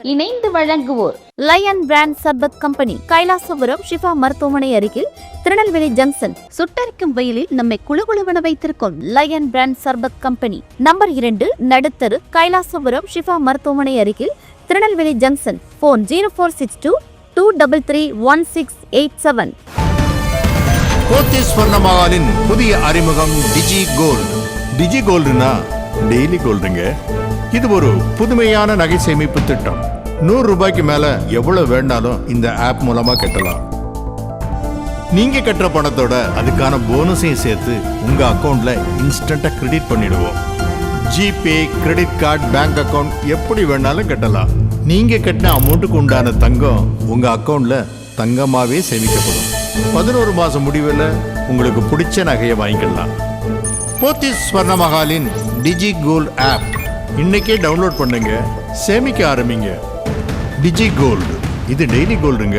இணைந்து வழங்குவோர் lion brand sharbat company Kailasapuram Shifa மருத்துவமனை அருகில் திருநெல்வேலி ஜங்ஷன். சுட்டரிக்கும் வெயிலில் நம்மை குழுகுழுவென வைத்திருக்கும் lion brand sharbat company number இரண்டு நடுத்தரு கைலாசபுரம் ஷிஃபா மருத்துவமனை அருகில் Tirunelveli junction. Phone zero four six two two double three one six eight seven Pothys புதிய அறிமுகம் டிஜி கோல்டு டிஜி கோல்டுனா டெய்லி கோல்டுங்க இது ஒரு புதுமையான நகை சேமிப்பு திட்டம். நூறு ரூபாய்க்கு மேல எவ்வளவு வேண்டாலும் இந்த ஆப் மூலமா கட்டலாம். நீங்க கட்டுற பணத்தோட அதுக்கான போனஸையும் சேர்த்து உங்க அக்கௌண்ட்ல இன்ஸ்டன்டா கிரெடிட் பண்ணிடுவோம். GPay credit card bank account எப்படி வேணாலும் கட்டலாம். நீங்க கட்டின அமௌண்ட்டுக்கு உண்டான தங்கம் உங்க அக்கௌண்ட்ல தங்கமாவே சேமிக்கப்படும். பதினோரு மாசம் முடிவில் உங்களுக்கு பிடிச்ச நகையை வாங்கிக்கலாம். போத்தி ஸ்வர்ண மகாலின் டிஜி கோல்ட் ஆப். இன்னைக்கே டவுன்லோட் பண்ணுங்க. சேமிக்க ஆரம்பிங்க. டிஜி கோல்டு இது டெய்லி கோல்டுங்க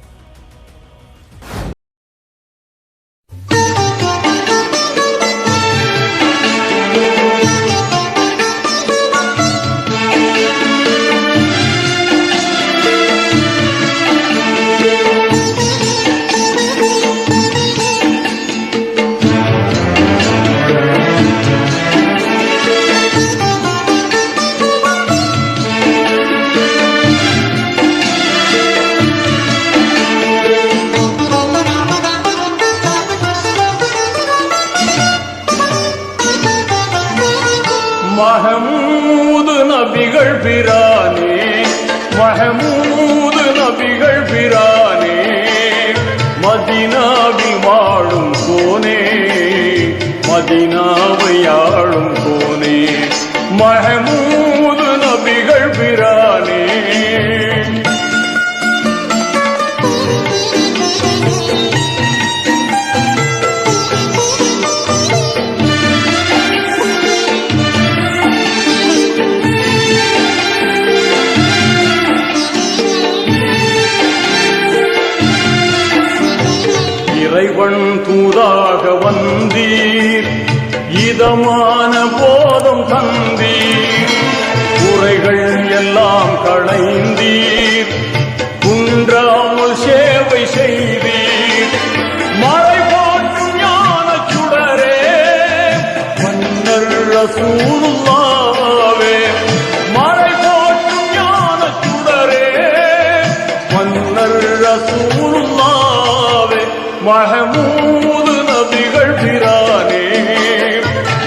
Mahmud நபிகள் பிரானே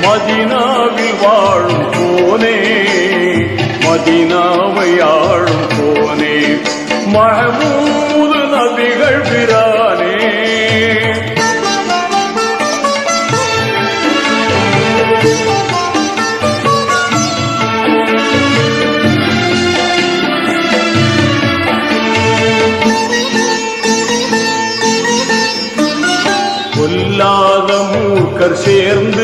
மதினாவில் வாழும் போனே மதினாவை ஆளும் போனே. மகமூது நபிகள் பிரானே பலர் சேர்ந்து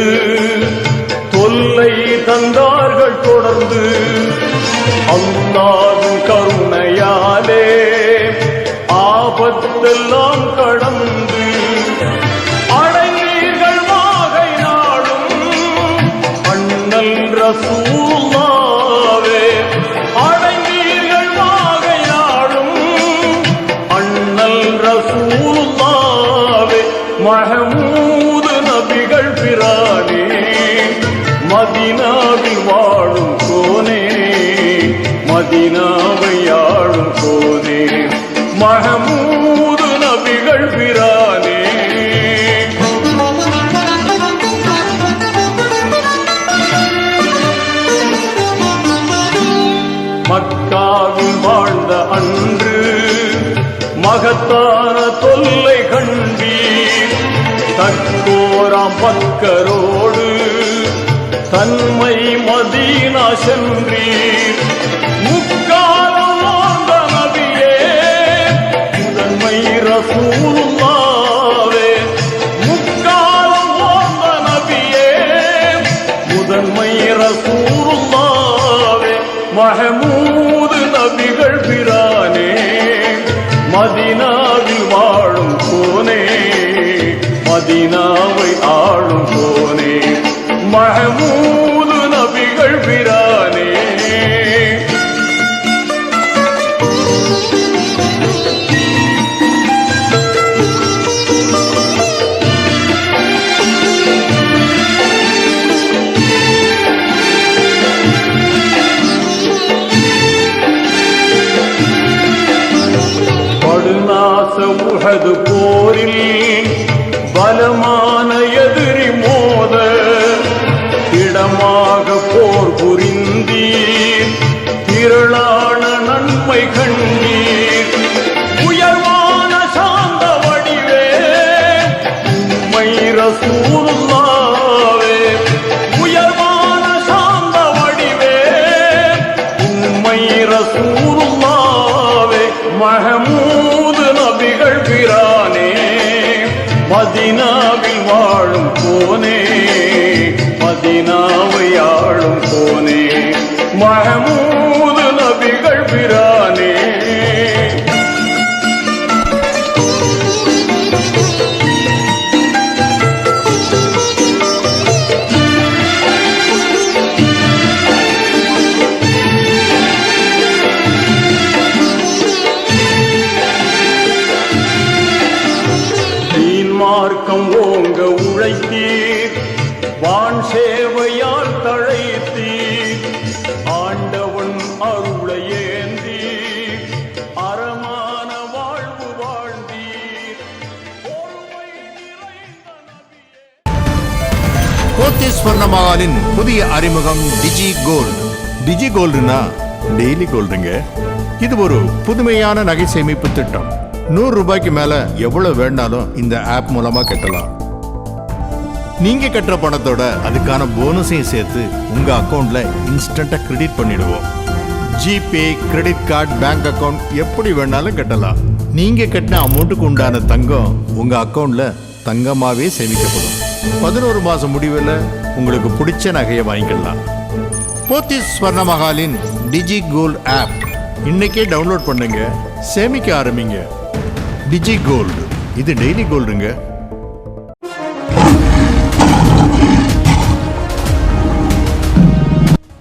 தழைத்தீர் ஆண்டவன் அருளை ஏந்தி அறமான வாழ்வு வாழ்ந்தீர். பொறுமை ஸ்வர்ணமகாலின் புதிய அறிமுகம் டிஜி கோல்டு டிஜி கோல்டுனா டெய்லி கோல்டுங்க. இது ஒரு புதுமையான நகை சேமிப்பு திட்டம். நூறு ரூபாய்க்கு மேல எவ்வளவு வேணாலும் இந்த ஆப் மூலமா கட்டலாம். நீங்க கட்டுற பணத்தோட அதுக்கான போனஸையும் சேர்த்து உங்க அக்கௌண்ட்ல இன்ஸ்டன்டா கிரெடிட் பண்ணிடுவோம். GPay credit card bank account எப்படி வேணாலும் கட்டலாம். நீங்க கட்டின அமௌண்ட்டுக்கு உண்டான தங்கம் உங்க அக்கௌண்ட்ல தங்கமாவே சேமிக்கப்படும். பதினோரு மாசம் முடிவில் உங்களுக்கு பிடிச்ச நகையை வாங்கிக்கலாம். போத்திஸ் ஸ்வர்ணமகாலின் டிஜி கோல்ட் ஆப் இன்னைக்கே டவுன்லோட் பண்ணுங்க சேமிக்க ஆரம்பிங்க. டிஜி கோல்டு இது டெய்லி கோல்டுங்க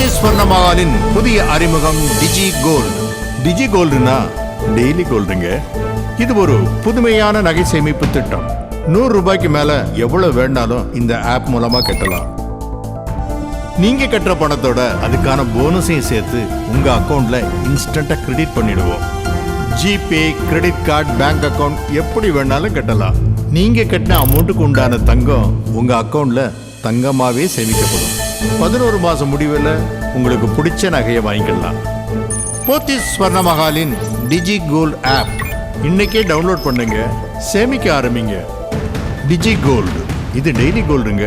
போத்தீஸ் ஸ்வர்ணமாலின் புதிய அறிமுகம் டிஜி கோல்டு டிஜி கோல்டுனா டெய்லி கோல்டுங்க. இது ஒரு புதுமையான நகை சேமிப்பு திட்டம். நூறு ரூபாய்க்கு மேல எவ்வளவு வேணாலும் இந்த ஆப் மூலமா கட்டலாம். நீங்க கட்டுற பணத்தோட அதுக்கான போனஸையும் சேர்த்து உங்க அக்கவுண்ட்ல இன்ஸ்டன்டா கிரெடிட் பண்ணிடுவோம். GPay credit card bank account எப்படி வேணாலும் கட்டலாம். நீங்க கட்டின அமௌண்ட்டுக்கு உண்டான தங்கம் உங்க அக்கவுண்ட்ல தங்கமாவே சேமிக்கப்படும். பதினோரு மாசம் முடிவில் உங்களுக்கு பிடிச்ச நகையை வாங்கிக்கலாம். போத்திஸ் ஸ்வர்ணமஹாலின் டிஜி கோல்ட் ஆப். இன்னைக்கே டவுன்லோட் பண்ணுங்க சேமிக்க ஆரம்பிங்க. டிஜி கோல்டு இது டெய்லி கோல்டுங்க.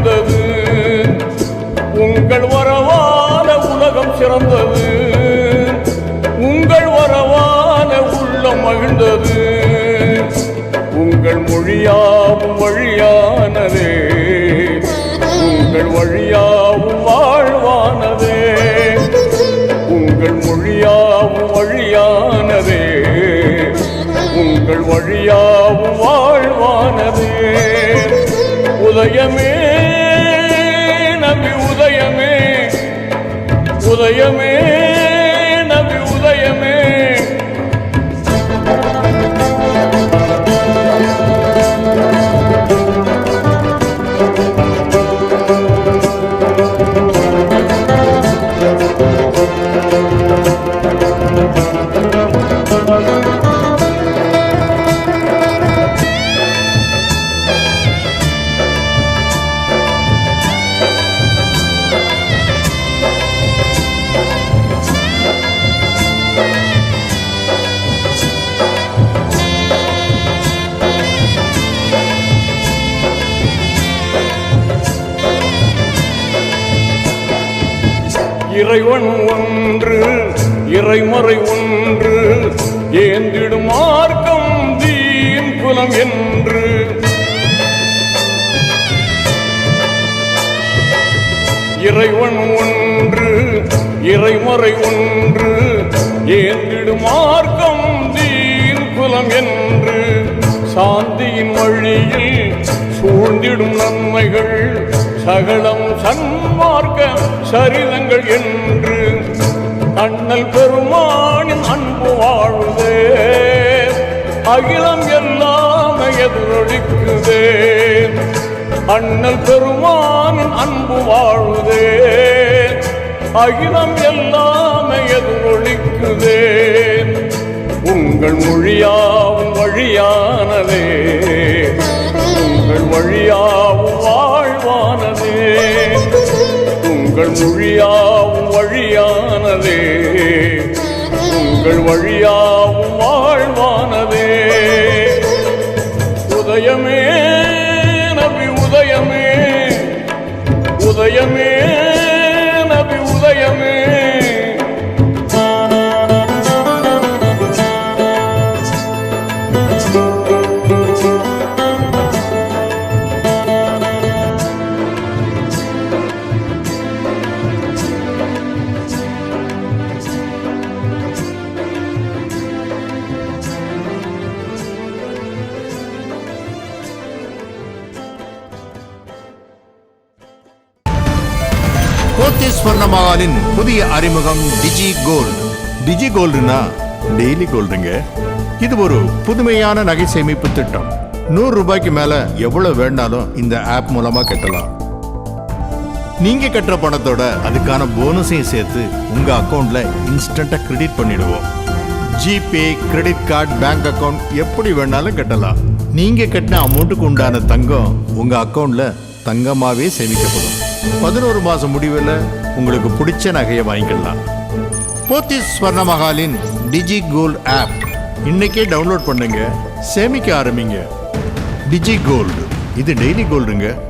உள்ளம் உங்கள் வரவான உலகம் சிறந்தது. உங்கள் வரவான உள்ளம் மகிழ்ந்தது. உங்கள் மொழியாவும் வழியானதே. உங்கள் வழியாவும் வாழ்வானதே. உங்கள் மொழியாவும் வழியானதே. உங்கள் வழியாவும் வாழ்வானதே. உதயமே உதயமே இறைவன் ஒன்று இறைமறை ஒன்று ஏந்திடும் மார்க்கம் தீயின் குலம் என்று. இறைவன் ஒன்று இறைமறை ஒன்று ஏந்திடும் மார்க்கம் தீயின் குலம் என்று. சாந்தியின் வழியில் சூழ்ந்திடும் நன்மைகள் சகலம் சன்மார்க்க சரிதங்கள் என்று அண்ணல் பெருமானின் அன்பு வாழுதே அகிலம் எல்லாம் எதிரொலிக்குதே. அண்ணல் பெருமானின் அன்பு வாழுதே அகிலம் எல்லாம் எதிரொலிக்குதே. உங்கள் மொழியாவும் வழியானதே. உங்கள் வழியாவும் வாழ்வானதே. உங்கள் மொழியாவும் வழியானதே. உங்கள் வழியாவும் அறிமுகம் டிஜி கோல்டு. டிஜி கோல்டுனா டெய்லி கோல்டுங்க. இது ஒரு புதுமையான நகை சேமிப்பு திட்டம். நூறு ரூபாய்க்கு மேல எவ்வளவு வேணாலும் இந்த ஆப் மூலமா கட்டலாம். நீங்க கட்டுற பணத்தோட அதுக்கான போனஸையும் சேர்த்து உங்க அக்கௌண்ட்ல இன்ஸ்டன்டா கிரெடிட் பண்ணிடுவோம். GPay credit card bank account எப்படி வேணாலும் கட்டலாம். நீங்க கட்டின அமௌண்ட்டுக்கு உண்டான தங்கம் உங்க அக்கௌண்ட்ல தங்கமாவே சேமிக்கப்படும். பதினோரு மாசம் முடிவில் உங்களுக்கு பிடிச்ச நகையை வாங்கிக்கலாம். போத்திஸ் ஸ்வர்ணமகாலின் டிஜி கோல்ட் ஆப். இன்னைக்கே டவுன்லோட் பண்ணுங்க சேமிக்க ஆரம்பிங்க. டிஜி கோல்டு இது டெய்லி கோல்டுங்க.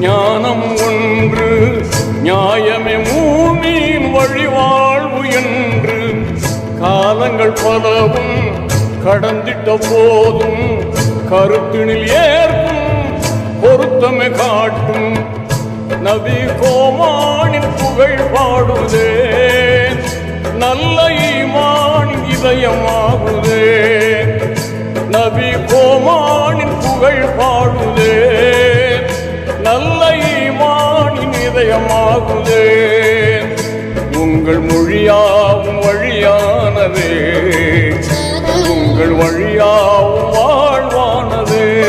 ஞானம் ஒன்று நியாயமே மூமியின் வழிவாழ்வு என்று. காலங்கள் பலவும் கடந்திட்ட போதும் கருத்தினில் ஏற்கும் பொருத்தமை காட்டும். நபி கோமானின் புகழ் பாடுதே நல்ல ஈமானின் இதயமாகுதே. நபி கோமானின் புகழ் பாடுதே. நல்ல ஈமானின் இதயமாகுதே. உங்கள் மொழியாவும் வழியானதே. உங்கள் வழியாவும் வாழ்வானதே.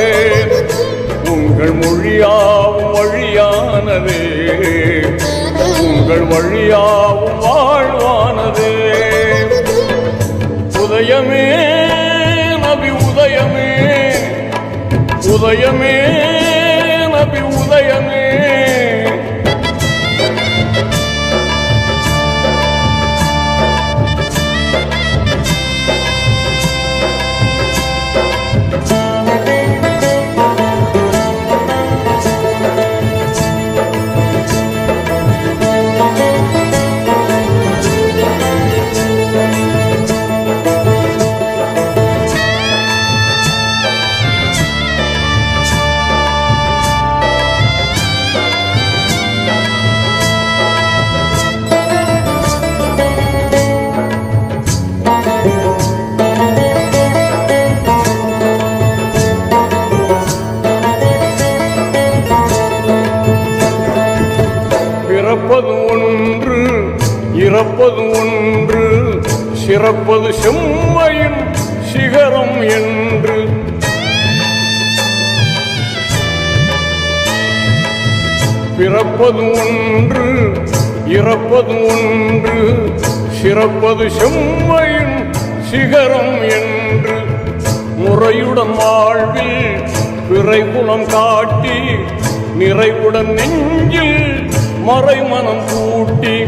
உங்கள் மொழியாவும் வழியானதே. உங்கள் வழியாவும் வாழ்வானதே. உதயமே நபி உதயமே. உதயமே உதயமே. சிறப்பது செம்மையின் சிகரம் என்று. பிறப்பது ஒன்று இறப்பது ஒன்று சிறப்பது செம்மையின் சிகரம் என்று. முறையுடன் வாழ்வில் பிறைகுணம் காட்டி நிறைவுடன் நெஞ்சில் மறைமனம் கூட்டி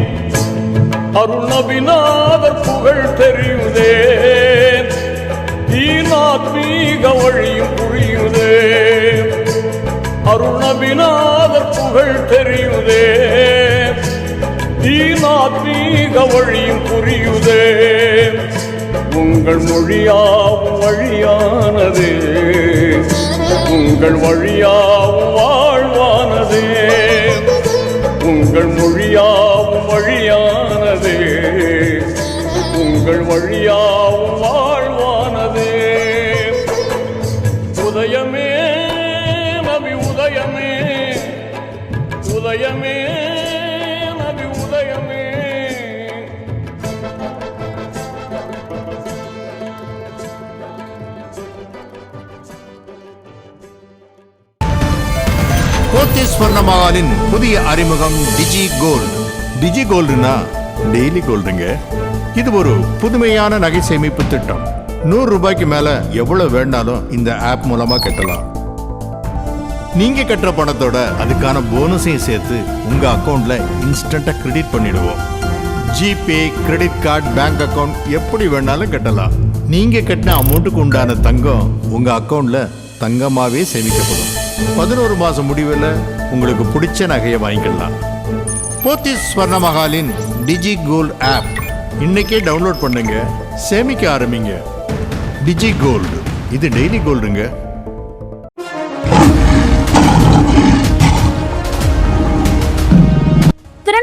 அருணபிநாதர் புகழ் தெரியுதே தீனாத்மீக வழியும் புரியுதே அருணபிநாதர் புகழ் தெரியுதே தீனாத்மீக வழியும் புரியுதே உங்கள் மொழியாவும் வழியானது. உங்கள் வழியாவும் வாழ்வானது. உங்கள் மொழியாவும் வழியான உங்கள் வழியாவும் வாழ்வானதே. உதயமே நபி உதயமே. உதயமே நபி உதயமே. போத்தீஸ் ஸ்வர்ணமகாலின் புதிய அறிமுகம் டிஜி கோல்டு. டிஜி கோல்டுனா டெய்லி கோல்டுங்க. இது ஒரு புதுமையான நகை சேமிப்பு திட்டம். நூறு ரூபாய்க்கு மேல எவ்வளவு வேணாலும் இந்த ஆப் மூலமா கட்டலாம். நீங்க கட்டுற பணத்தோட அதுக்கான போனஸையும் சேர்த்து உங்க அக்கௌண்ட்ல இன்ஸ்டன்டா கிரெடிட் பண்ணிடுவோம். GPay credit card bank account எப்படி வேணாலும் கட்டலாம். நீங்க கட்டின அமௌண்ட்டுக்கு உண்டான தங்கம் உங்க அக்கௌண்ட்ல தங்கமாவே சேமிக்கப்படும். பதினோரு மாசம் முடிவில் உங்களுக்கு பிடிச்ச நகையை வாங்கிக்கலாம். போத்திஸ் ஸ்வர்ணமகாலின் டிஜி கோல்ட் ஆப் இன்னைக்கே டவுன்லோட் பண்ணுங்க. சேமிக்க ஆரம்பிங்க. டிஜி கோல்டு இது டெய்லி கோல்டுங்க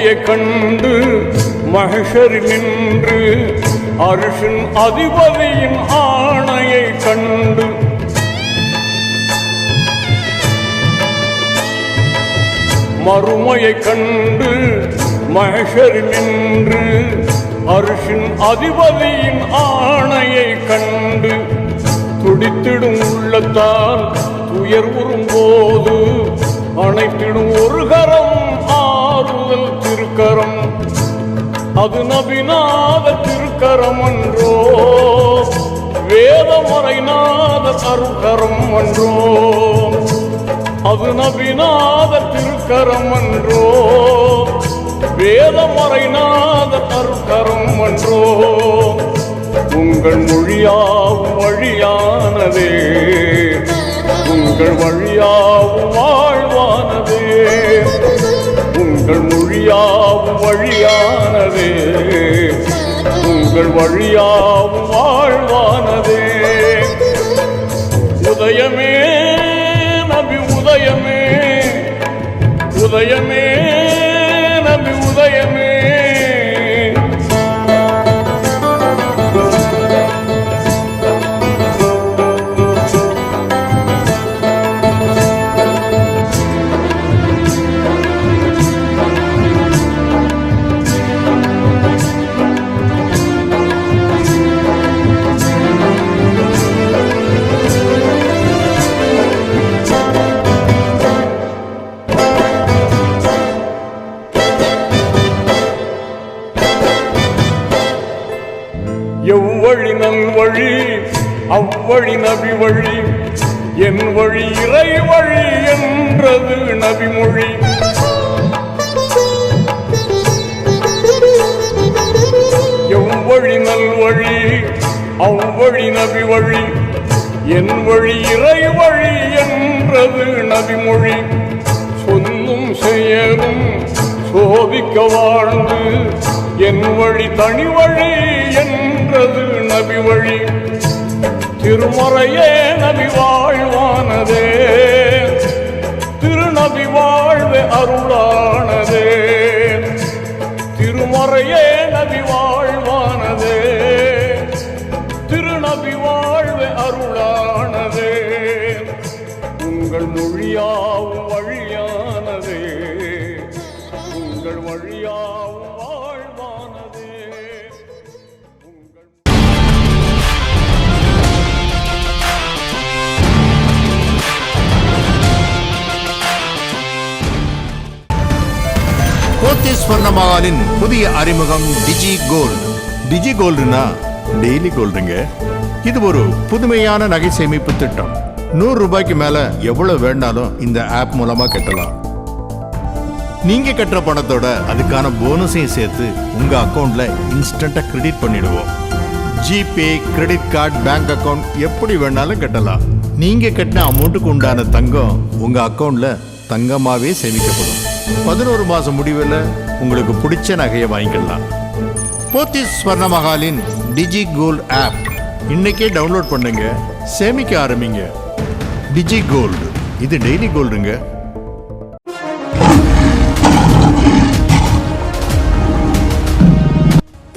மறுமையை கண்டு மகஷரில் நின்று அரிசின் அதிபதியின் ஆணையை கண்டு. மறுமையை கண்டு மகஷரில் நின்று அரிசின் அதிபதியின் ஆணையை கண்டு. துடித்திடும் உள்ளத்தால் துயர் போது அனைத்திடும் ஒரு கரம் ஆறுதல் திருக்கரம். அது நபிநாத திருக்கரம் அன்றோ வேதமறைநாத அருக்கரம் அன்றோ. அது நபிநாத திருக்கரம் அன்றோ வேதமறைநாத அருக்கரம் அன்றோ. உங்கள் மொழியாவும் வழியானதே. உங்கள் வழியாவும் வாழ்வானதே. உங்கள் மொழியாவும் வழியானதே. உங்கள் வழியாவும் வாழ்வானதே. உதயமே நபி உதயமே. உதயமே அவ்வழி நபி வழி என் வழி இறை வழி என்றது நபிமொழி எவ்வழி நல்வழி அவ்வழி நபி வழி என் வழி இறை வழி என்றது நபிமொழி சொன்னும் செயலும் சோதிக்க வாழ்ந்து என் வழி தனி வழி என்றது நபி வழி. திருமறையே நபி வாழ்வானதே. திருநபி வாழ்வே அருளானதே. திருமறையே நபி வாழ்வானதே. திருநபி வாழ்வே அருளானதே. உங்கள் மொழியா ஸ்வர்ணமகாலின் புதிய அறிமுகம் டிஜி கோல்டு டிஜி கோல்டுனா டெய்லி கோல்டுங்க. இது ஒரு புதுமையான நகை சேமிப்பு திட்டம். நூறு ரூபாய்க்கு மேல எவ்வளவு வேணாலும் இந்த ஆப் மூலமா கட்டலாம். நீங்க கட்டுற பணத்தோட அதுக்கான போனஸையும் சேர்த்து உங்க அக்கவுண்ட்ல இன்ஸ்டண்டா கிரெடிட் பண்ணிடுவோம். GPay credit card bank account எப்படி வேணாலும் கட்டலாம். நீங்க கட்டின அமௌண்ட்டுக்கு உண்டான தங்கம் உங்க அக்கவுண்ட்ல தங்கமாவே சேமிக்கப்படும். பதினோரு மாசம் முடிவில் உங்களுக்கு பிடிச்ச நகையை வாங்கிக்கலாம். போத்திஸ் ஸ்வர்ணமகாலின் டிஜி கோல்ட் ஆப். இன்னைக்கே டவுன்லோட் பண்ணுங்க சேமிக்க ஆரம்பிங்க. டிஜி கோல்டு இது டெய்லி கோல்டுங்க